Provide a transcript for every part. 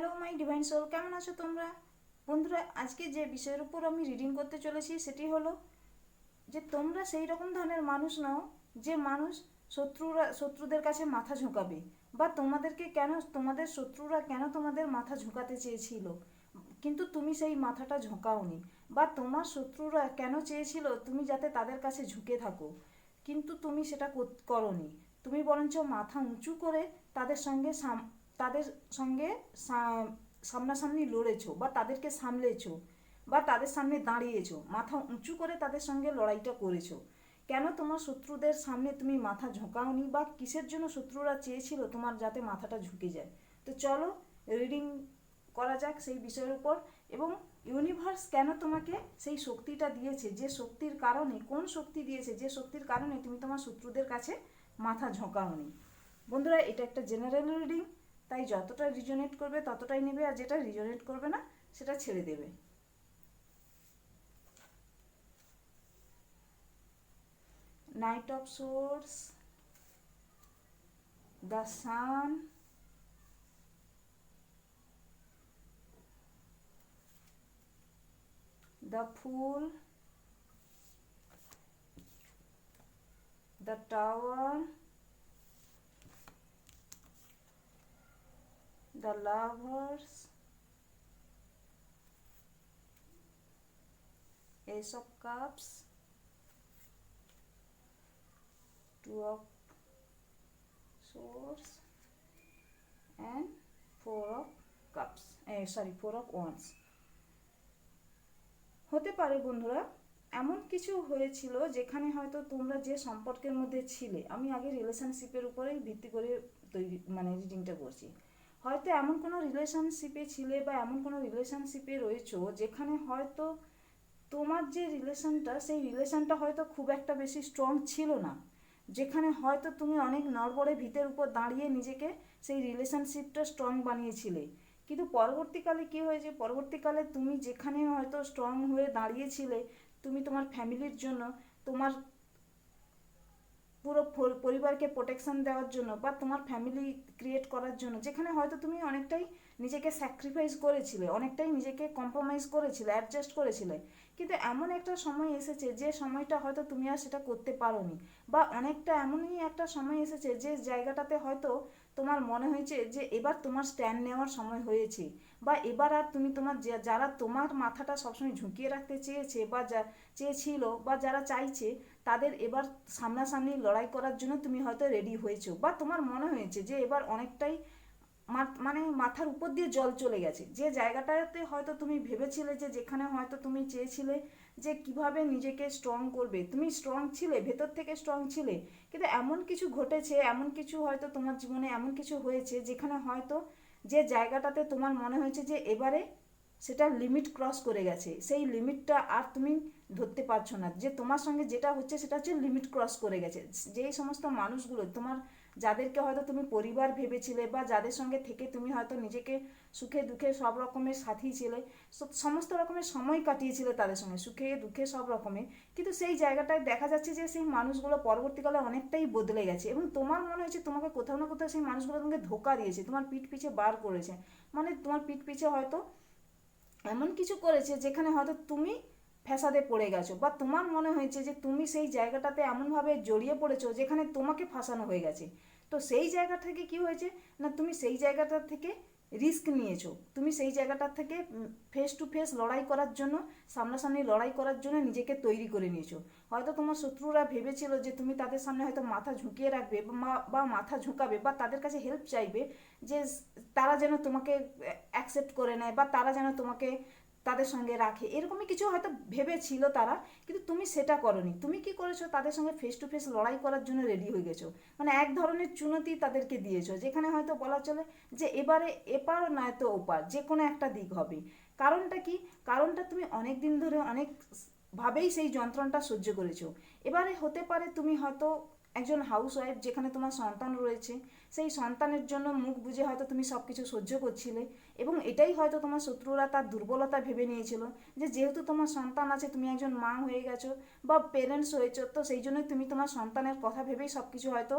Hello my divine soul কেমন আছো তোমরা? বন্ধুরা, আজকে যে বিষয়ের উপর আমি রিডিং করতে চলেছি, সেটি হলো যে তোমরা সেই রকম ধরনের মানুষ নাও যে মানুষ শত্রুরা, শত্রুদের কাছে মাথা ঝুঁকাবে বা তোমাদেরকে কেন, তোমাদের শত্রুরা কেন তোমাদের মাথা ঝুঁকাতে চেয়েছিল? কিন্তু তুমি সেই মাথাটা ঝোঁকাওনি বা তোমার শত্রুরা কেন চেয়েছিল তুমি যাতে তাদের কাছে ঝুঁকে থাকো? কিন্তু তুমি সেটা কর- করনি। তুমি বরঞ্চ মাথা উঁচু করে তাদের সঙ্গে তাদের সঙ্গে সামনাসামনি লড়েছো বা তাদেরকে সামলেছো বা তাদের সামনে দাঁড়িয়েছো, মাথা উঁচু করে তাদের সঙ্গে লড়াইটা করেছ। কেন তোমার শত্রুদের সামনে তুমি মাথা ঝোঁকাওনি বা কিসের জন্য শত্রুরা চেয়েছিল তোমার যাতে মাথাটা ঝুঁকে যায়? তো চলো রিডিং করা যাক সেই বিষয়ের উপর এবং ইউনিভার্স কেন তোমাকে সেই শক্তিটা দিয়েছে? যে শক্তির কারণে, কোন শক্তি দিয়েছে? যে শক্তির কারণে তুমি তোমার শত্রুদের কাছে মাথা ঝোঁকাওনি। বন্ধুরা, এটা একটা জেনারেল রিডিং তাই যতটা রিজনেট করবে ততটাই নেবে আর যেটা রিজনেট করবে না সেটা ছেড়ে দেবে। Knight of swords the sun the Fool, the Tower, the Lovers, Ace of Cups, two of swords. And four of cups. Eh, sorry four of wands. হতে পারে বন্ধুরা এমন কিছু হয়েছিল যেখানে হয়তো তোমরা যে সম্পর্কের মধ্যে ছিলে আমি আগে রিলেশনশিপের উপরেই ভিত্তি করে তৈরি মানে রিডিংটা করছি। হয়তো এমন কোনো রিলেশনশিপে ছিলে বা এমন কোনো রিলেশনশিপে রয়েছো যেখানে হয়তো তোমার যে রিলেশনটা সেই রিলেশনটা হয়তো খুব একটা বেশি স্ট্রং ছিল না। যেখানে হয়তো তুমি অনেক নড়বড়ে ভিতের উপর দাঁড়িয়ে নিজেকে সেই রিলেশনশিপটা স্ট্রং বানিয়েছিলে। কিন্তু পরবর্তীকালে কি হয়েছে? পরবর্তীকালে তুমি যেখানে হয়তো স্ট্রং হয়ে দাঁড়িয়েছিলে, তুমি তোমার ফ্যামিলির জন্য, তোমার পুরো পরিবারকে প্রোটেকশন দেওয়ার জন্য বা তোমার ফ্যামিলি ক্রিয়েট করার জন্য, যেখানে হয়তো তুমি অনেকটাই নিজেকে স্যাক্রিফাইস করেছিলে, অনেকটাই নিজেকে কম্প্রোমাইজ করেছিলে অ্যাডজাস্ট করেছিলে। কিন্তু এমন একটা সময় এসেছে যে সময়টা হয়তো তুমি আর সেটা করতে পারোনি বা অনেকটা এমনই একটা সময় এসেছে যে জায়গাটাতে হয়তো তোমার মনে হয়েছে যে এবার তোমার স্ট্যান্ড নেওয়ার সময় হয়েছে বা এবার আর তুমি তোমার যারা তোমার মাথাটা সবসময় ঝুঁকিয়ে রাখতে চেয়েছে বা যা, চেয়েছিল বা যারা চাইছে তাদের এবার সামনাসামনি লড়াই করার জন্য তুমি হয়তো রেডি হয়েছো বা তোমার মনে হয়েছে যে এবার অনেকটাই মানে মাথার উপর দিয়ে জল চলে গেছে। যে জায়গাটাতে হয়তো তুমি ভেবেছিলে যে যেখানে হয়তো তুমি চেয়েছিলে যে কীভাবে নিজেকে স্ট্রং করবে। তুমি স্ট্রং ছিলে, ভেতর থেকে স্ট্রং ছিলে, কিন্তু এমন কিছু ঘটেছে, এমন কিছু হয়তো তোমার জীবনে এমন কিছু হয়েছে যেখানে হয়তো যে জায়গাটাতে তোমার মনে হয়েছে যে এবারে সেটা লিমিট ক্রস করে গেছে। সেই লিমিটটা আর তুমি ধরতে পারছ না। যে তোমার সঙ্গে যেটা হচ্ছে সেটা হচ্ছে লিমিট ক্রস করে গেছে। যেই সমস্ত মানুষগুলো, তোমার যাদেরকে হয়তো তুমি পরিবার ভেবেছিলে বা যাদের সঙ্গে থেকে তুমি হয়তো নিজেকে সুখে দুঃখে সব রকমের সাথী ছিলে সমস্ত রকমের সময় কাটিয়েছিলে তাদের সঙ্গে, সুখে দুঃখে সব রকমের কিন্তু সেই জায়গাটায় দেখা যাচ্ছে যে সেই মানুষগুলো পরবর্তীকালে অনেকটাই বদলে গেছে এবং তোমার মনে হয়েছে তোমাকে কোথাও না কোথাও সেই মানুষগুলো তোমাকে ধোকা দিয়েছে, তোমার পিঠ পিছে বার করেছে। মানে তোমার পিঠ পিছে হয়তো এমন কিছু করেছে যেখানে হয়তো তুমি ফ্যাসাদে পড়ে গেছো বা তোমার মনে হয়েছে যে তুমি সেই জায়গাটাতে এমনভাবে জড়িয়ে পড়েছো যেখানে তোমাকে ফাঁসানো হয়ে গেছে। তো সেই জায়গা থেকে কি হয়েছে? না, তুমি সেই জায়গাটা থেকে রিস্ক নিয়েছো। তুমি সেই জায়গাটা থেকে ফেস টু ফেস লড়াই করার জন্য, সামনাসামনি লড়াই করার জন্য নিজেকে তৈরি করে নিয়েছো। হয়তো তোমার শত্রুরা ভেবেছিল যে তুমি তাদের সামনে হয়তো মাথা ঝুঁকিয়ে রাখবে বা মাথা ঝুঁকাবে বা তাদের কাছে হেল্প চাইবে যে তারা যেন তোমাকে অ্যাকসেপ্ট করে নেয় বা তারা যেন তোমাকে তাদের সঙ্গে রাখে। এরকমই কিছু হয়তো ভেবেছিল তারা, কিন্তু তুমি সেটা করনি। তুমি কি করেছ? তাদের সঙ্গে ফেস টু ফেস লড়াই করার জন্য রেডি হয়ে গেছো। মানে এক ধরনের চুনতি তাদেরকে দিয়েছ, যেখানে হয়তো বলা চলে যে এবারে এপার নয়তো ওপার, যে কোনো একটা দিক হবে। কারণটা কি? কারণটা তুমি অনেক দিন ধরে অনেক ভাবেই সেই যন্ত্রণাটা সহ্য করেছ। এবারে হতে পারে তুমি হয়তো একজন হাউসওয়াইফ যেখানে তোমার সন্তান রয়েছে, সেই সন্তানের জন্য মুখ বুঝে হয়তো তুমি সব কিছু সহ্য করছিলে এবং এটাই হয়তো তোমার শত্রুরা তার দুর্বলতা ভেবে নিয়েছিল যে যেহেতু তোমার সন্তান আছে, তুমি একজন মা হয়ে গেছো বা পেরেন্টস হয়েছো, তো সেই জন্যই তুমি তোমার সন্তানের কথা ভেবেই সব কিছু হয়তো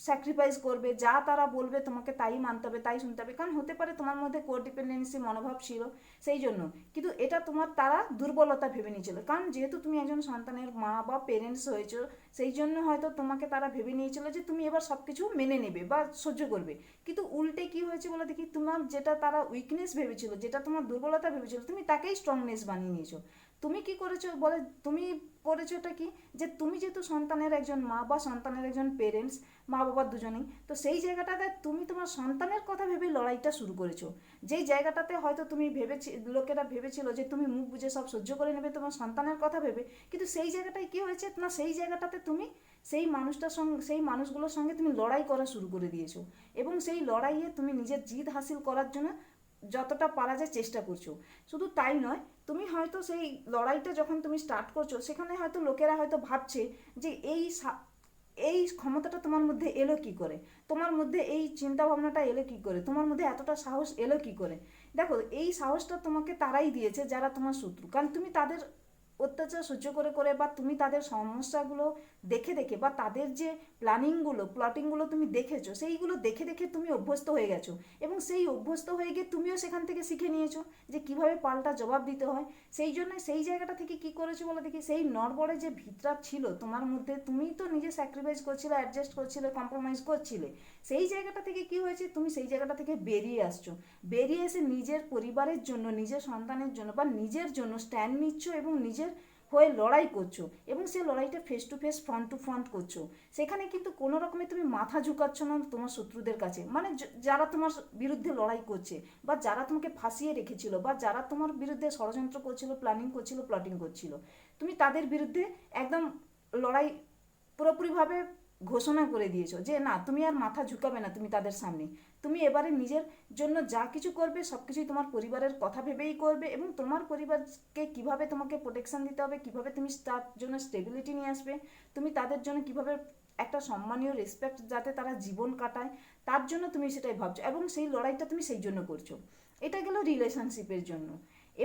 স্যাক্রিফাইস করবে, যা তারা বলবে তোমাকে তাই মানতে হবে, তাই শুনতে হবে। কারণ হতে পারে তোমার মধ্যে কোডিপেন্ডেন্সি মনোভাব ছিল সেই জন্য। কিন্তু এটা তোমার তারা দুর্বলতা ভেবে নিয়েছিল। কারণ যেহেতু তুমি একজন সন্তানের মা বা পেরেন্টস হয়েছো, সেই জন্য হয়তো তোমাকে তারা ভেবে নিয়েছিল যে তুমি এবার সব কিছু মেনে নেবে বা সহ্য করবে। কিন্তু উল্টে কি হয়েছে বলে দেখি? তোমার যেটা তারা উইকনেস ভেবেছিল, যেটা তোমার দুর্বলতা ভেবেছিল, তুমি তাকেই স্ট্রংনেস বানিয়ে নিয়েছো। তুমি কি করেছ বলে, তুমি করেছ এটা কি? যে তুমি যেহেতু সন্তানের একজন মা বা সন্তানের একজন পেরেন্টস মা বাবা দুজনেই, তো সেই জায়গাটাতে তুমি তোমার সন্তানের কথা ভেবে লড়াইটা শুরু করেছ। যেই জায়গাটাতে হয়তো তুমি ভেবেছি, লোকেরা ভেবেছিল যে তুমি মুখ বুঝে সব সহ্য করে নেবে তোমার সন্তানের কথা ভেবে, কিন্তু সেই জায়গাটায় কি হয়েছে? না, সেই জায়গাটাতে তুমি সেই মানুষটার সঙ্গে সেই মানুষগুলোর সঙ্গে তুমি লড়াই করা শুরু করে দিয়েছ। এবং সেই লড়াইয়ে তুমি নিজের জিদ হাসিল করার জন্য যতটা পারা যায় চেষ্টা করছ। শুধু তাই নয় তুমি হয়তো সেই লড়াইটা যখন তুমি স্টার্ট করছ, সেখানে হয়তো লোকেরা হয়তো ভাবছে যে এই এই ক্ষমতাটা তোমার মধ্যে এলো কি করে? তোমার মধ্যে এই চিন্তা ভাবনাটা এলো কি করে? তোমার মধ্যে এতটা সাহস এলো কি করে? দেখো, এই সাহসটা তোমাকে তারাই দিয়েছে যারা তোমার শত্রু। কারণ তুমি তাদের অত্যাচার সহ্য করে করে বা তুমি তাদের সমস্যাগুলো দেখে দেখে বা তাদের যে প্ল্যানিংগুলো প্লটিংগুলো তুমি দেখেছ, সেইগুলো দেখে দেখে তুমি অভ্যস্ত হয়ে গেছো এবং সেই অভ্যস্ত হয়ে গিয়ে তুমিও সেখান থেকে শিখে নিয়েছো যে কীভাবে পাল্টা জবাব দিতে হয়। সেই জন্য সেই জায়গাটা থেকে কি করেছ বলে দেখি? সেই নড়বড়ে যে ভিতরা ছিল তোমার মধ্যে, তুমি তো নিজে স্যাক্রিফাইস করছিলে অ্যাডজাস্ট করছিলে কম্প্রোমাইজ করছিলে। সেই জায়গাটা থেকে কি হয়েছে? তুমি সেই জায়গাটা থেকে বেরিয়ে আসছো। বেরিয়ে এসে নিজের পরিবারের জন্য, নিজের সন্তানের জন্য বা নিজের জন্য স্ট্যান্ড নিচ্ছ এবং নিজের হয়ে লড়াই করছ এবং সেই লড়াইটা face to face front to front করছ। সেখানে কিন্তু কোনো রকমে তুমি মাথা ঝুঁকাচ্ছ না তোমার শত্রুদের কাছে। মানে যারা তোমার বিরুদ্ধে লড়াই করছে বা যারা তোমাকে ফাঁসিয়ে রেখেছিল বা যারা তোমার বিরুদ্ধে ষড়যন্ত্র করছিল প্ল্যানিং করছিল প্লটিং করছিল, তুমি তাদের বিরুদ্ধে একদম লড়াই পুরোপুরিভাবে ঘোষণা করে দিয়েছ যে, না, তুমি আর মাথা ঝুঁকাবে না তুমি তাদের সামনে। তুমি এবারে নিজের জন্য যা কিছু করবে সব কিছুই তোমার পরিবারের কথা ভেবেই করবে এবং তোমার পরিবারকে কীভাবে তোমাকে প্রোটেকশন দিতে হবে, কীভাবে তুমি তার জন্য স্টেবিলিটি নিয়ে আসবে, তুমি তাদের জন্য কীভাবে একটা সম্মানীয় রেসপেক্ট যাতে তারা জীবন কাটায়, তার জন্য তুমি সেটাই ভাবছ এবং সেই লড়াইটা তুমি সেই জন্য করছ। এটা গেল রিলেশনশিপের জন্য।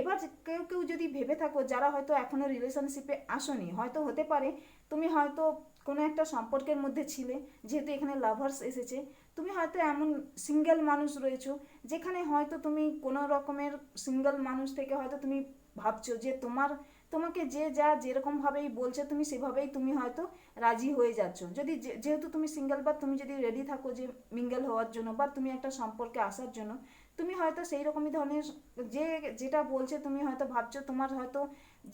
এবার কেউ কেউ যদি ভেবে থাকো যারা হয়তো এখনও রিলেশনশিপে আসনি, হয়তো হতে পারে তুমি হয়তো কোনো একটা সম্পর্কের মধ্যে ছিলে, যেহেতু এখানে লাভার্স এসেছে তুমি হয়তো এমন সিঙ্গেল মানুষ রয়েছো, যেখানে হয়তো তুমি কোনো রকমের সিঙ্গেল মানুষ থেকে হয়তো তুমি ভাবছ যে তোমার, তোমাকে যে যা যেরকমভাবেই বলছে তুমি সেভাবেই তুমি হয়তো রাজি হয়ে যাচ্ছ। যদি যেহেতু তুমি সিঙ্গেল বা তুমি যদি রেডি থাকো যে মিঙ্গেল হওয়ার জন্য বা তুমি একটা সম্পর্কে আসার জন্য, তুমি হয়তো সেই রকমই ধরনের যে, যেটা বলছে তুমি হয়তো ভাবছ তোমার হয়তো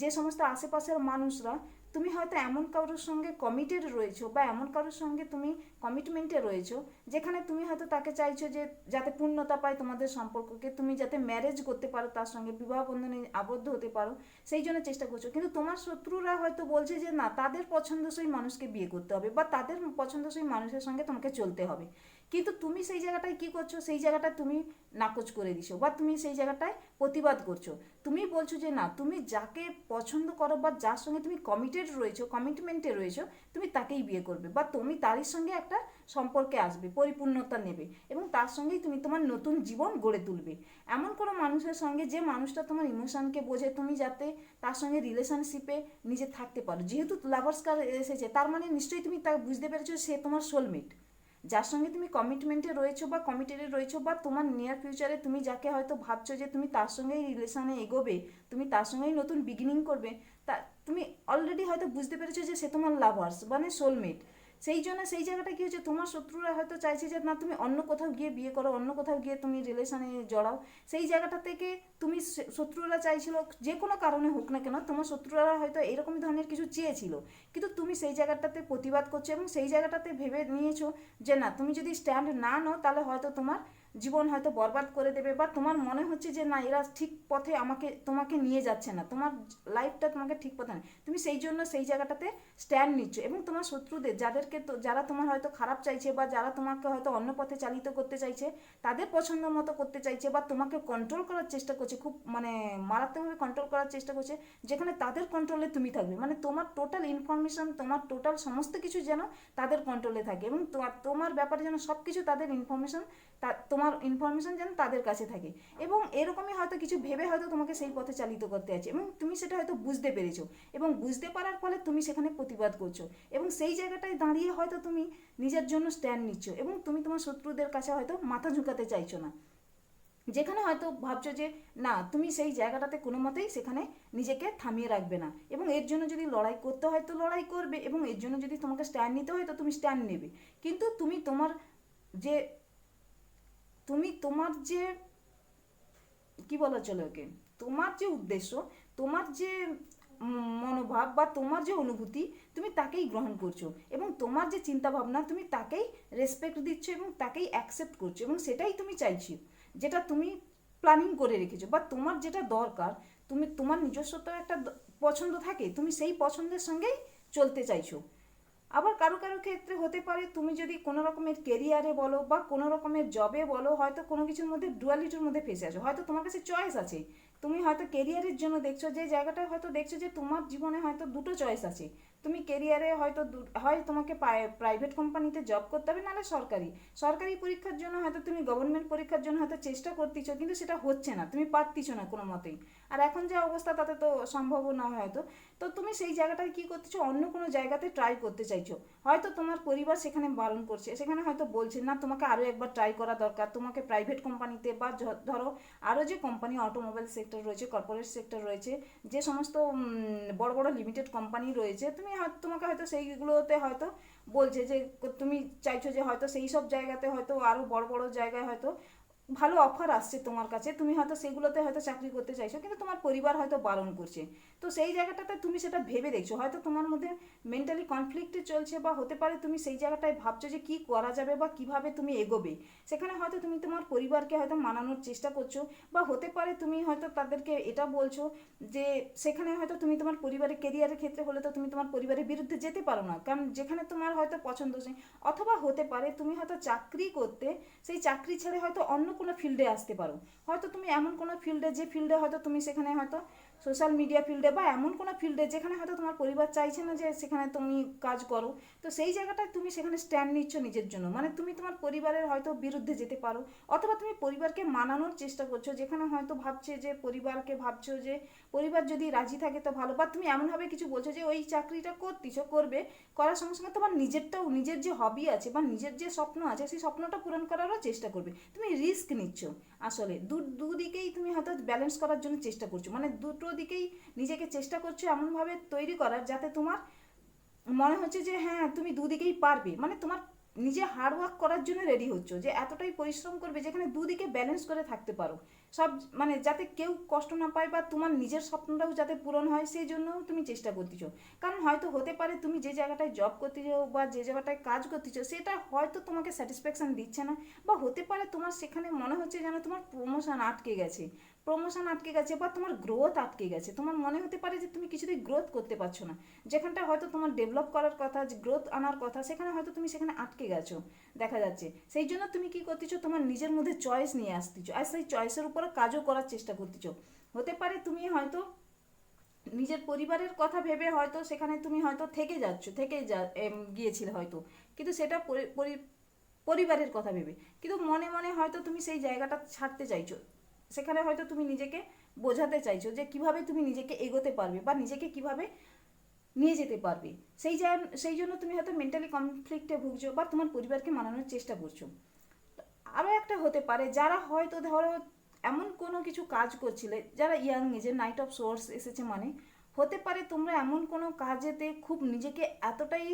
যে সমস্ত আশেপাশের মানুষরা তুমি হয়তো এমন কারোর সঙ্গে কমিটেড রয়েছো বা এমন কারোর সঙ্গে তুমি কমিটমেন্টে রয়েছো, যেখানে তুমি হয়তো তাকে চাইছো যে যাতে পূর্ণতা পায় তোমাদের সম্পর্ককে, তুমি যাতে ম্যারেজ করতে পারো, তার সঙ্গে বিবাহ বন্ধনে আবদ্ধ হতে পারো, সেই জন্য চেষ্টা করছ। কিন্তু তোমার শত্রুরা হয়তো বলছে যে না, তাদের পছন্দসই মানুষকে বিয়ে করতে হবে বা তাদের পছন্দসই মানুষের সঙ্গে তোমাকে চলতে হবে। কিন্তু তুমি সেই জায়গাটায় কি করছ? সেই জায়গাটায় তুমি নাকচ করে দিছো বা তুমি সেই জায়গাটায় প্রতিবাদ করছ। তুমি বলছো যে না, তুমি যাকে পছন্দ করো বা যার সঙ্গে তুমি কমিটেড রয়েছো কমিটমেন্টে রয়েছো, তুমি তাকেই বিয়ে করবে বা তুমি তারই সঙ্গে একটা সম্পর্কে আসবে, পরিপূর্ণতা নেবে এবং তার সঙ্গেই তুমি তোমার নতুন জীবন গড়ে তুলবে। এমন কোনো মানুষের সঙ্গে যে মানুষটা তোমার ইমোশনকে বোঝে, তুমি যাতে তার সঙ্গে রিলেশনশিপে নিজে থাকতে পারো। যেহেতু লাভার্স কার এসেছে, তার মানে নিশ্চয়ই তুমি তা বুঝতে পেরেছ, সে তোমার সোলমেট যার সঙ্গে তুমি কমিটমেন্টে রয়েছো বা কমিটেডে রয়েছো বা তোমার নিয়ার ফিউচারে তুমি যাকে হয়তো ভাবছ যে তুমি তার সঙ্গেই রিলেশানে এগোবে, তুমি তার সঙ্গেই নতুন বিগিনিং করবে, তা তুমি অলরেডি হয়তো বুঝতে পেরেছ যে সে তোমার লাভার্স মানে সোলমেট সেই জন্য সেই জায়গাটা কি হচ্ছে তোমার শত্রুরা হয়তো চাইছে যে, না, তুমি অন্য কোথাও গিয়ে বিয়ে করো, অন্য কোথাও গিয়ে তুমি রিলেশনে জড়াও। সেই জায়গাটা থেকে তুমি শত্রুরা চাইছিল যে কোনো কারণে হোক না কেন, তোমার শত্রুরা হয়তো এরকম ধরনের কিছু চেয়েছিল। কিন্তু তুমি সেই জায়গাটাতে প্রতিবাদ করছ এবং সেই জায়গাটাতে ভেবে নিয়েছো যে, না, তুমি যদি স্ট্যান্ড না নাও, তাহলে হয়তো তোমার জীবন হয়তো বরবাদ করে দেবে বা তোমার মনে হচ্ছে যে না, এরা ঠিক পথে আমাকে, তোমাকে নিয়ে যাচ্ছে না। তোমার লাইফটা তোমাকে ঠিক পথে নেয়। তুমি সেই জন্য সেই জায়গাটাতে স্ট্যান্ড নিচ্ছ এবং তোমার শত্রুদের, যাদেরকে তো, যারা তোমার হয়তো খারাপ চাইছে বা যারা তোমাকে হয়তো অন্য পথে চালিত করতে চাইছে, তাদের পছন্দ মতো করতে চাইছে বা তোমাকে কন্ট্রোল করার চেষ্টা করছে, খুব মানে মারাত্মকভাবে কন্ট্রোল করার চেষ্টা করছে, যেখানে তাদের কন্ট্রোলে তুমি থাকবে। মানে তোমার টোটাল ইনফরমেশন তোমার টোটাল সমস্ত কিছু যেন তাদের কন্ট্রোলে থাকে এবং তোমার ব্যাপারে যেন সব কিছু তাদের ইনফরমেশন তোমার তোমার ইনফরমেশন যেন তাদের কাছে থাকে। এবং এরকমই হয়তো কিছু ভেবে হয়তো তোমাকে সেই পথে চালিত করতে আছে। এবং তুমি সেটা হয়তো বুঝতে পেরেছ। এবং বুঝতে পারার ফলে তুমি সেখানে প্রতিবাদ করছ। এবং সেই জায়গাটায় দাঁড়িয়ে হয়তো তুমি নিজের জন্য স্ট্যান্ড নিচ্ছ। এবং তুমি তোমার শত্রুদের কাছে হয়তো মাথা ঝুঁকাতে চাইছো না। যেখানে হয়তো ভাবছ যে, না, তুমি সেই জায়গাটাতে কোনো মতেই সেখানে নিজেকে থামিয়ে রাখবে না। এবং এর জন্য যদি লড়াই করতে হয় তো লড়াই করবে। এবং এর জন্য যদি তোমাকে স্ট্যান্ড নিতে হয় তো তুমি স্ট্যান্ড নেবে। কিন্তু তুমি তোমার যে তুমি তোমার যে, কি বলা চলে ওকে? তোমার যে উদ্দেশ্য, তোমার যে মনোভাব বা তোমার যে অনুভূতি, তুমি তাকেই গ্রহণ করছ এবং তোমার যে চিন্তা ভাবনা তুমি তাকেই রেসপেক্ট দিচ্ছ এবং তাকেই অ্যাকসেপ্ট করছ এবং সেটাই তুমি চাইছো, যেটা তুমি প্ল্যানিং করে রেখেছো বা তোমার যেটা দরকার, তুমি তোমার নিজস্ব তো একটা পছন্দ থাকে, তুমি সেই পছন্দের সঙ্গেই চলতে চাইছো। আবার কারও কারও ক্ষেত্রে হতে পারে, তুমি যদি কোনো রকমের কেরিয়ারে বলো বা কোনো রকমের জবে বলো, হয়তো কোনো কিছুর মধ্যে ডুয়ালিটির মধ্যে ফেসে আছো হয়তো তোমার কাছে চয়েস আছে। তুমি হয়তো কেরিয়ারের জন্য দেখছ, যে জায়গাটা হয়তো দেখছ যে তোমার জীবনে হয়তো দুটো চয়েস আছে। তুমি কেরিয়ারে হয়তো হয় তোমাকে প্রাইভেট কোম্পানিতে জব করতে হবে, নাহলে সরকারি। সরকারি পরীক্ষার জন্য হয়তো তুমি গভর্নমেন্ট পরীক্ষার জন্য হয়তো চেষ্টা করতেছ, কিন্তু সেটা হচ্ছে না, তুমি পারতিছো না কোনো মতেই। আর এখন যা অবস্থা, তাতে তো সম্ভবও না হয়তো। তো তুমি সেই জায়গাটায় কী করতেছো, অন্য কোনো জায়গাতে ট্রাই করতে চাইছো। হয়তো তোমার পরিবার সেখানে বারণ করছে, সেখানে হয়তো বলছে, না, তোমাকে আরও একবার ট্রাই করা দরকার। তোমাকে প্রাইভেট কোম্পানিতে বা ধরো আরও যে কোম্পানি অটোমোবাইল সেক্টর রয়েছে কর্পোরেট সেক্টর রয়েছে, যে সমস্ত বড় বড় লিমিটেড কোম্পানি রয়েছে, তুমি হয়তো, তোমাকে হয়তো সেইগুলোতে হয়তো বলছে যে, তুমি চাইছো যে হয়তো সেই সব জায়গাতে হয়তো আরও বড় বড় জায়গায় হয়তো ভালো অফার আসছে তোমার কাছে, তুমি হয়তো সেগুলোতে হয়তো চাকরি করতে চাইছো, কিন্তু তোমার পরিবার হয়তো বারণ করছে। তো সেই জায়গাটাতে তুমি সেটা ভেবে দেখছ। হয়তো তোমার মধ্যে মেন্টালি কনফ্লিক্টে চলছে বা হতে পারে তুমি সেই জায়গাটায় ভাবছ যে কি করা যাবে বা কীভাবে তুমি এগোবে। সেখানে হয়তো তুমি তোমার পরিবারকে হয়তো মানানোর চেষ্টা করছ বা হতে পারে তুমি হয়তো তাদেরকে এটা বলছো যে সেখানে হয়তো তুমি তোমার পরিবারের কেরিয়ারের ক্ষেত্রে হলে তো তুমি তোমার পরিবারের বিরুদ্ধে যেতে পারো না। কারণ যেখানে তোমার হয়তো পছন্দ নেই অথবা হতে পারে তুমি হয়তো চাকরি করতে সেই চাকরি ছেড়ে হয়তো অন্য কোনো ফিল্ডে আসতে পারো। হয়তো তুমি এমন কোনো ফিল্ডে যে ফিল্ডে হয়তো তুমি সেখানে হয়তো সোশ্যাল মিডিয়া ফিল্ডে বা এমন কোনো ফিল্ডে যেখানে হয়তো তোমার পরিবার চাইছে না যে সেখানে তুমি কাজ করো, তো সেই জায়গাটায় তুমি সেখানে স্ট্যান্ড নিচ্ছ নিজের জন্য। মানে তুমি তোমার পরিবারের হয়তো বিরুদ্ধে যেতে পারো, অথবা তুমি পরিবারকে মানানোর চেষ্টা করছ, যেখানে হয়তো ভাবছে যে পরিবারকে ভাবছ যে পরিবার যদি রাজি থাকে তো ভালো, বা তুমি এমনভাবে কিছু বলছো যে ওই চাকরিটা করতিছো, করবে, করার সঙ্গে সঙ্গে তোমার নিজেরটাও, নিজের যে হবি আছে বা নিজের যে স্বপ্ন আছে, সেই স্বপ্নটা পূরণ করারও চেষ্টা করবে। তুমি রিস্ক নিচ্ছ। আসলে দু দুদিকেই তুমি হয়তো ব্যালেন্স করার জন্য চেষ্টা করছ। মানে দুটো দিকেই নিজেকে চেষ্টা করছ এমনভাবে তৈরি করার যাতে তোমার মনে হচ্ছে যে হ্যাঁ তুমি দুদিকেই পারবে। মানে তোমার নিজে হার্ড ওয়ার্ক করার জন্য রেডি হচ্ছ যে, এতটাই পরিশ্রম করবে যেখানে দুদিকে ব্যালেন্স করে থাকতে পারো। সব মানে যাতে কেউ কষ্ট না পায় বা তোমার নিজের স্বপ্নটাও যাতে পূরণ হয়, সেই জন্যও তুমি চেষ্টা করতেছো। কারণ হয়তো হতে পারে তুমি যে জায়গাটায় জব করতেছো বা যে জায়গাটায় কাজ করতেছো, সেটা হয়তো তোমাকে স্যাটিসফ্যাকশান দিচ্ছে না বা হতে পারে তোমার সেখানে মনে হচ্ছে যেন তোমার প্রমোশন আটকে গেছে। প্রমোশন আটকে গেছে বা তোমার গ্রোথ আটকে গেছে, তোমার মনে হতে পারে যে তুমি কিছুতেই গ্রোথ করতে পারছ না। যেখানটা হয়তো তোমার ডেভেলপ করার কথা, যে গ্রোথ আনার কথা, সেখানে হয়তো তুমি সেখানে আটকে গেছো, দেখা যাচ্ছে। সেই জন্য তুমি কি করতেছো? তোমার নিজের মধ্যে চয়েস নিয়ে আসতেছো আর সেই চয়েসের উপরে কাজও করার চেষ্টা করতেছো। হতে পারে তুমি হয়তো নিজের পরিবারের কথা ভেবে হয়তো সেখানে তুমি হয়তো থেকে যাচ্ছ, থেকে যা গিয়েছিলে হয়তো। কিন্তু সেটা পরি- পরি- পরিবারের কথা ভেবে। কিন্তু মনে মনে হয়তো তুমি সেই জায়গাটা ছাড়তে চাইছো। সেখানে হয়তো তুমি নিজেকে বোঝাতে চাইছো যে কীভাবে তুমি নিজেকে এগোতে পারবে বা নিজেকে কীভাবে নিয়ে যেতে পারবে। সেই সেই জন্য তুমি হয়তো মেন্টালি কনফ্লিক্টে ভুগছো বা তোমার পরিবারকে মানানোর চেষ্টা করছ। আরও একটা হতে পারে, যারা হয়তো ধরো এমন কোনো কিছু কাজ করছিলে, যারা ইয়াং এজে নাইট অফ সোর্স এসেছে মানে হতে পারে তোমরা এমন কোনো কাজেতে খুব নিজেকে এতটাই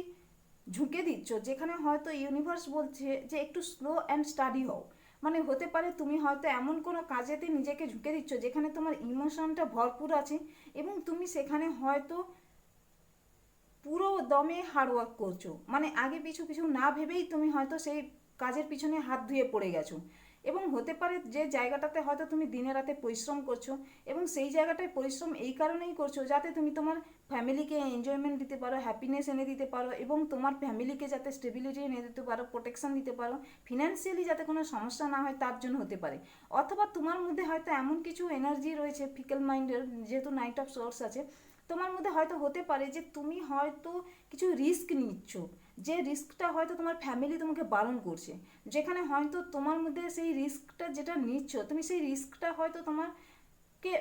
ঝুঁকে দিচ্ছ যেখানে হয়তো ইউনিভার্স বলছে যে একটু স্লো অ্যান্ড স্টাডি হও। মানে হতে পারে তুমি হয়তো এমন কোনো কাজেতে নিজেকে ঝুঁকে দিচ্ছ যেখানে তোমার ইমোশনটা ভরপুর আছে এবং তুমি সেখানে হয়তো পুরো দমে হার্ডওয়ার্ক করছ। মানে আগে পিছু কিছু না ভেবেই তুমি হয়তো সেই কাজের পিছনে হাত ধুয়ে পড়ে গেছো। এবং হতে পারে যে জায়গাটাতে হয়তো তুমি দিনে রাতে পরিশ্রম করছ এবং সেই জায়গাটায় পরিশ্রম এই কারণেই করছ যাতে তুমি তোমার ফ্যামিলিকে এনজয়মেন্ট দিতে পারো হ্যাপিনেস এনে দিতে পারো এবং তোমার ফ্যামিলিকে যাতে স্টেবিলিটি এনে দিতে পারো প্রোটেকশন দিতে পারো ফিনান্সিয়ালি যাতে কোনো সমস্যা না হয় তার জন্য হতে পারে। অথবা তোমার মধ্যে হয়তো এমন কিছু এনার্জি রয়েছে ফিকেল মাইন্ডের যেহেতু নাইট অফ সোর্স আছে, তোমার মধ্যে হয়তো হতে পারে যে তুমি হয়তো কিছু রিস্ক নিচ্ছ। যে রিস্কটা হয়তো তোমার ফ্যামিলি তোমাকে বারণ করছে, যেখানে হয়তো তোমার মধ্যে সেই রিস্কটা যেটা নিচ্ছ, তুমি সেই রিস্কটা হয়তো তোমারকে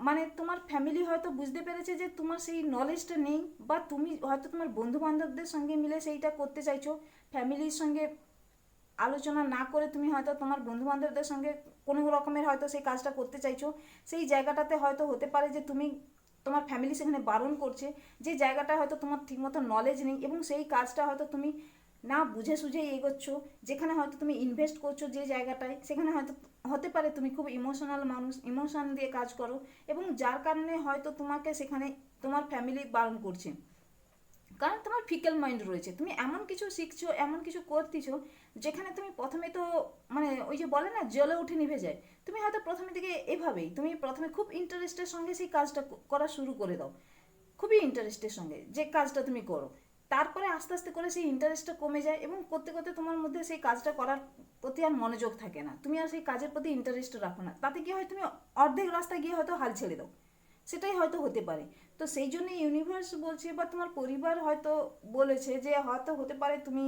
মানে তোমার ফ্যামিলি হয়তো বুঝতে পেরেছে যে তোমার সেই নলেজটা নেই, বা তুমি হয়তো তোমার বন্ধু বান্ধবদের সঙ্গে মিলে সেইটা করতে চাইছো ফ্যামিলির সঙ্গে আলোচনা না করে তুমি হয়তো তোমার বন্ধু বান্ধবদের সঙ্গে কোনো রকমের হয়তো সেই কাজটা করতে চাইছো, সেই জায়গাটাতে হয়তো হতে পারে যে তুমি তোমার ফ্যামিলি সেখানে বারণ করছে, যে জায়গাটা হয়তো তোমার ঠিকমতো নলেজ নেই এবং সেই কাজটা হয়তো তুমি না বুঝে সুঝে এগোচ্ছ, যেখানে হয়তো তুমি ইনভেস্ট করছ যে জায়গাটায়, সেখানে হয়তো হতে পারে তুমি খুব ইমোশনাল মানুষ ইমোশন দিয়ে কাজ করো এবং যার কারণে হয়তো তোমাকে সেখানে তোমার ফ্যামিলি বারণ করছে। কারণ তোমার ফিকেল মাইন্ড রয়েছে। তুমি এমন কিছু শিখছো, এমন কিছু করতেছো, যেখানে তুমি প্রথমে তো মানে ওই যে বলে না, জলে উঠে নিভে যায়। তুমি হয়তো প্রথমে থেকে এভাবেই, তুমি প্রথমে খুব ইন্টারেস্টের সঙ্গে সেই কাজটা করা শুরু করে দাও। খুবই ইন্টারেস্টের সঙ্গে যে কাজটা তুমি করো। তারপরে আস্তে আস্তে করে সেই ইন্টারেস্টটা কমে যায় এবং করতে করতে তোমার মধ্যে সেই কাজটা করার প্রতি আর মনোযোগ থাকে না। তুমি আর সেই কাজের প্রতি ইন্টারেস্ট রাখো না। তাতে কি হয় তুমি অর্ধেক রাস্তায় গিয়ে হয়তো হাল ছেড়ে দাও। সেটাই হয়তো হতে পারে। তো সেই জন্য ইউনিভার্স বলছে, বা তোমার পরিবার হয়তো বলেছে যে, হয়তো হতে পারে তুমি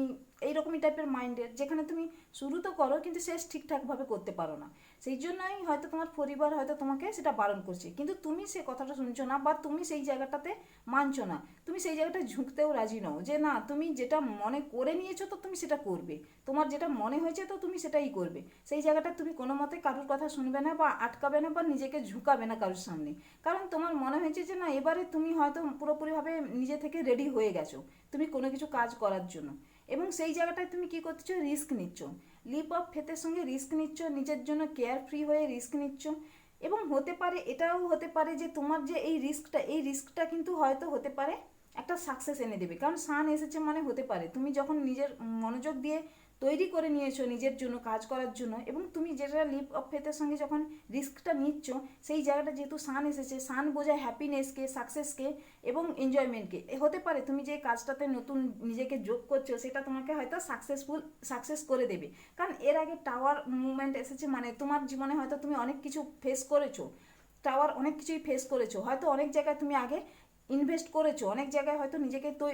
এইরকমই টাইপের মাইন্ডের যেখানে তুমি শুরু তো করো, কিন্তু শেষ ঠিকঠাকভাবে করতে পারো না। সেই জন্যই হয়তো তোমার পরিবার হয়তো তোমাকে সেটা বারণ করছে। কিন্তু তুমি সে কথাটা শুনছো না বা তুমি সেই জায়গাটাতে মানছো না। তুমি সেই জায়গাটা ঝুঁকতেও রাজি নও যে, না, তুমি যেটা মনে করে নিয়েছো তো তুমি সেটা করবে। তোমার যেটা মনে হয়েছে তো তুমি সেটাই করবে। সেই জায়গাটা তুমি কোনো মতে কারোর কথা শুনবে না বা আটকাবে না বা নিজেকে ঝুঁকাবে না কারোর সামনে। কারণ তোমার মনে হয়েছে যে, না, এবারে তুমি হয়তো পুরোপুরিভাবে নিজে থেকে রেডি হয়ে গেছো। তুমি কোনো কিছু কাজ করার জন্য। এবং সেই জায়গাটায় তুমি কি করতেছো রিস্ক নিচ্ছ। লিপ অফ ফেথের সঙ্গে রিস্ক নিচ্ছ, নিজের জন্য কেয়ার ফ্রি হয়ে রিস্ক নিচ্ছ। এবং হতে পারে, এটাও হতে পারে যে তোমার যে এই রিস্কটা এই রিস্কটা কিন্তু হয়তো হতে পারে একটা সাকসেস এনে দেবে। কারণ সান এসেছে মানে হতে পারে। তুমি যখন নিজের মনোযোগ দিয়ে তৈরি করে নিয়েছো নিজের জন্য, কাজ করার জন্য এবং তুমি যেটা লিপ অফ ফেথের সঙ্গে যখন রিস্কটা নিচ্ছ, সেই জায়গাটা যেহেতু সান এসেছে সান বোঝায় হ্যাপিনেসকে সাকসেসকে এবং এনজয়মেন্টকে হতে পারে তুমি যে কাজটাতে নতুন নিজেকে যোগ করছ, সেটা তোমাকে হয়তো সাকসেসফুল সাকসেস করে দেবে। কারণ এর আগে টাওয়ার মুভমেন্ট এসেছে মানে তোমার জীবনে হয়তো তুমি অনেক কিছু ফেস করেছ টাওয়ার অনেক কিছুই ফেস করেছ। হয়তো অনেক জায়গায় তুমি আগে ইনভেস্ট করেছ, অনেক জায়গায় হয়তো নিজেকে তো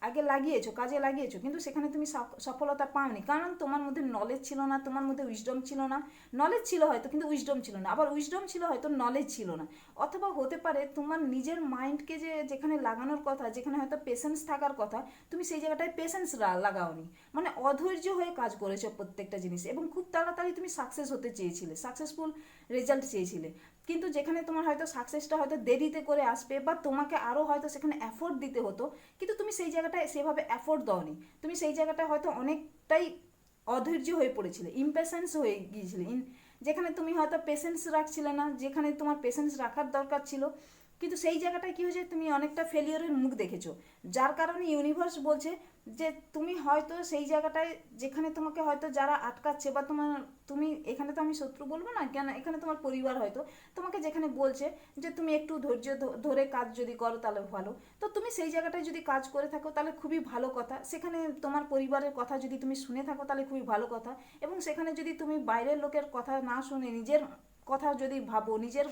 আগে লাগিয়েছো, কাজে লাগিয়েছো, কিন্তু সেখানে তুমি সফ- সফলতা পাওনি। কারণ তোমার মধ্যে নলেজ ছিল না, তোমার মধ্যে উইজডম ছিল না। নলেজ ছিল হয়তো, কিন্তু উইজডম ছিল না। আবার উইজডম ছিল হয়তো নলেজ ছিল না। অথবা হতে পারে, তোমার নিজের মাইন্ডকে যে, যেখানে লাগানোর কথা, যেখানে হয়তো পেশেন্স থাকার কথা, তুমি সেই জায়গাটায় পেশেন্স লাগাওনি। মানে অধৈর্য হয়ে কাজ করেছ প্রত্যেকটা জিনিস, এবং খুব তাড়াতাড়ি তুমি সাকসেস হতে চেয়েছিলে সাকসেসফুল রেজাল্ট চেয়েছিলে। কিন্তু যেখানে তোমার হয়তো সাকসেসটা হয়তো দেরিতে করে আসবে বা তোমাকে আরও হয়তো সেখানে অ্যাফোর্ড দিতে হতো, কিন্তু তুমি সেই জায়গাটায় সেভাবে অ্যাফোর্ড দাওনি। তুমি সেই জায়গাটায় হয়তো অনেকটাই অধৈর্য হয়ে পড়েছিলে ইম্পেশেন্স হয়ে গিয়েছিলে। যেখানে তুমি হয়তো পেশেন্স রাখছিলে না, যেখানে তোমার পেশেন্স রাখার দরকার ছিল কিন্তু সেই জায়গাটায় কী হয়েছে? তুমি অনেকটা ফেলিওরের মুখ দেখেছ। যার কারণে ইউনিভার্স বলছে যে, তুমি হয়তো সেই জায়গাটায় যেখানে তোমাকে হয়তো যারা আটকাচ্ছে বা তোমার, তুমি, এখানে তো আমি শত্রু বলব না, কেন, এখানে তোমার পরিবার হয়তো তোমাকে যেখানে বলছে যে, তুমি একটু ধৈর্য ধরে কাজ যদি করো তাহলে ভালো। তো তুমি সেই জায়গাটায় যদি কাজ করে থাকো তাহলে খুবই ভালো কথা। সেখানে তোমার পরিবারের কথা যদি তুমি শুনে থাকো তাহলে খুবই ভালো কথা। এবং সেখানে যদি তুমি বাইরের লোকের কথা না শুনে নিজের কথা যদি ভাবো, নিজের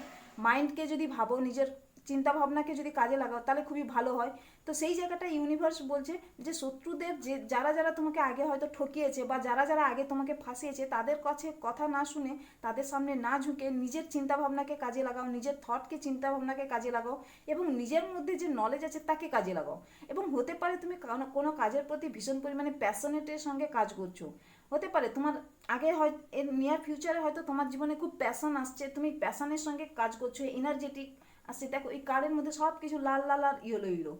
মাইন্ডকে যদি ভাবো, নিজের চিন্তা ভাবনাকে যদি কাজে লাগাও, তাহলে খুবই ভালো হয়। তো সেই জায়গাটা ইউনিভার্স বলছে যে শত্রুদের যে, যারা যারা তোমাকে আগে হয়তো ঠকিয়েছে বা যারা যারা আগে তোমাকে ফাঁসিয়েছে, তাদের কাছে কথা না শুনে, তাদের সামনে না ঝুঁকে নিজের চিন্তা ভাবনাকে কাজে লাগাও, নিজের থটকে চিন্তা ভাবনাকে কাজে লাগাও এবং নিজের মধ্যে যে নলেজ আছে তাকে কাজে লাগাও। এবং হতে পারে তুমি কোনো- কোনো কাজের প্রতি ভীষণ পরিমাণে প্যাশনেটের সঙ্গে কাজ করছ। হতে পারে তোমার আগে হয়, এর নিয়ার ফিউচারে হয়তো তোমার জীবনে খুব প্যাশন আসছে, তুমি প্যাশনের সঙ্গে কাজ করছ এনার্জেটিক আসছে দেখো, এই কার্ডের মধ্যে সব কিছু লাল লাল আর ইয়েলো ইয়েলো।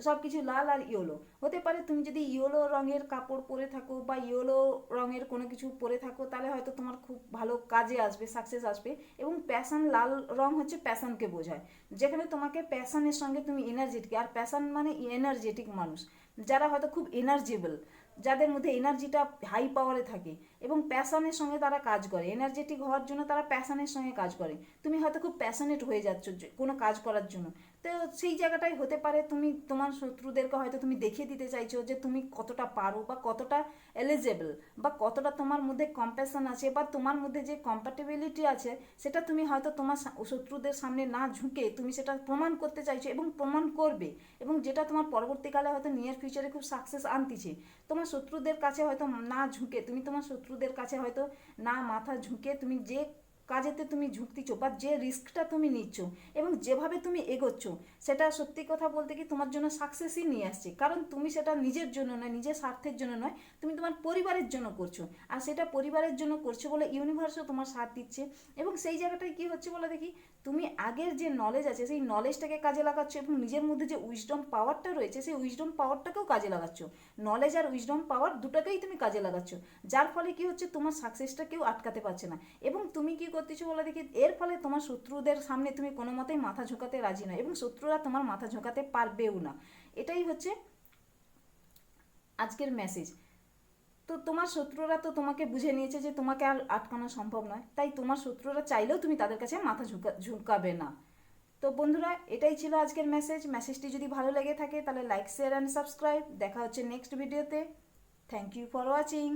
সব কিছু লাল আর ইয়েলো। হতে পারে তুমি যদি ইয়েলো রঙের কাপড় পরে থাকো বা ইয়েলো রঙের কোনো কিছু পরে থাকো, তাহলে হয়তো তোমার খুব ভালো কাজে আসবে সাকসেস আসবে। এবং প্যাশন লাল রং হচ্ছে প্যাশনকে বোঝায়। যেখানে তোমাকে প্যাশনের সঙ্গে তুমি এনার্জেটিক আর প্যাশন মানে এনার্জেটিক মানুষ। যারা হয়তো খুব এনার্জেবল যাদের মধ্যে এনার্জিটা হাই পাওয়ারে থাকে। এবং প্যাশনের সঙ্গে তারা কাজ করে। এনার্জেটিক হওয়ার জন্য তারা প্যাশনের সঙ্গে কাজ করে। তুমি হয়তো খুব প্যাশনেট হয়ে যাচ্ছ কোনো কাজ করার জন্য। তো সেই জায়গাটাই হতে পারে। তুমি, তোমার শত্রুদেরকে হয়তো তুমি দেখিয়ে দিতে চাইছো যে তুমি কতটা পারো বা কতটা এলিজেবল বা কতটা তোমার মধ্যে কম্প্যাশন আছে বা তোমার মধ্যে যে কম্প্যাটেবিলিটি আছে, সেটা তুমি হয়তো তোমার শত্রুদের সামনে না ঝুঁকে তুমি সেটা প্রমাণ করতে চাইছো এবং প্রমাণ করবে এবং যেটা তোমার পরবর্তীকালে হয়তো নিয়ার ফিউচারে খুব সাকসেস আনতিছে। তোমার শত্রুদের কাছে হয়তো না ঝুঁকে, তুমি তোমার শত্রুদের কাছে হয়তো না মাথা ঝুঁকে তুমি যে কাজেতে তুমি ঝুঁকতিছো বা যে রিস্কটা তুমি নিচ্ছ এবং যেভাবে তুমি এগোচ্ছ, সেটা সত্যি কথা বলতে কি তোমার জন্য সাকসেসই নিয়ে আসছে। কারণ তুমি সেটা নিজের জন্য নয়, নিজের স্বার্থের জন্য নয়, তুমি তোমার পরিবারের জন্য করছ। আর সেটা পরিবারের জন্য করছ বলে ইউনিভার্সও তোমার সাথ দিচ্ছে। এবং সেই জায়গাটায় কি হচ্ছে বলে দেখি, তুমি আগের যে নলেজ আছে, সেই নলেজটাকে কাজে লাগাচ্ছ এবং নিজের মধ্যে যে উইজডম পাওয়ারটা রয়েছে, সেই উইজডম পাওয়ারটাকেও কাজে লাগাচ্ছ। নলেজ আর উইজডম পাওয়ার দুটাকেই তুমি কাজে লাগাচ্ছ। যার ফলে কি হচ্ছে, তোমার সাকসেসটা কেউ আটকাতে পারছে না। এবং তুমি কি করতেছো বলে দেখি। এর ফলে তোমার শত্রুদের সামনে তুমি কোনো মতেই মাথা ঝোঁকাতে রাজি নয় এবং শত্রুরা তোমার মাথা ঝোঁকাতে পারবেও না। এটাই হচ্ছে আজকের মেসেজ তো তোমার শত্রুরা তো তোমাকে বুঝে নিয়েছে যে তোমাকে আর আটকানো সম্ভব নয়। তাই তোমার শত্রুরা চাইলেও তুমি তাদের কাছে মাথা ঝুঁকা, ঝুঁকাবে না। তো বন্ধুরা, এটাই ছিল আজকের মেসেজ মেসেজটি যদি ভালো লেগে থাকে তাহলে লাইক শেয়ার অ্যান্ড সাবস্ক্রাইব দেখা হচ্ছে নেক্সট ভিডিওতে থ্যাংক ইউ ফর ওয়াচিং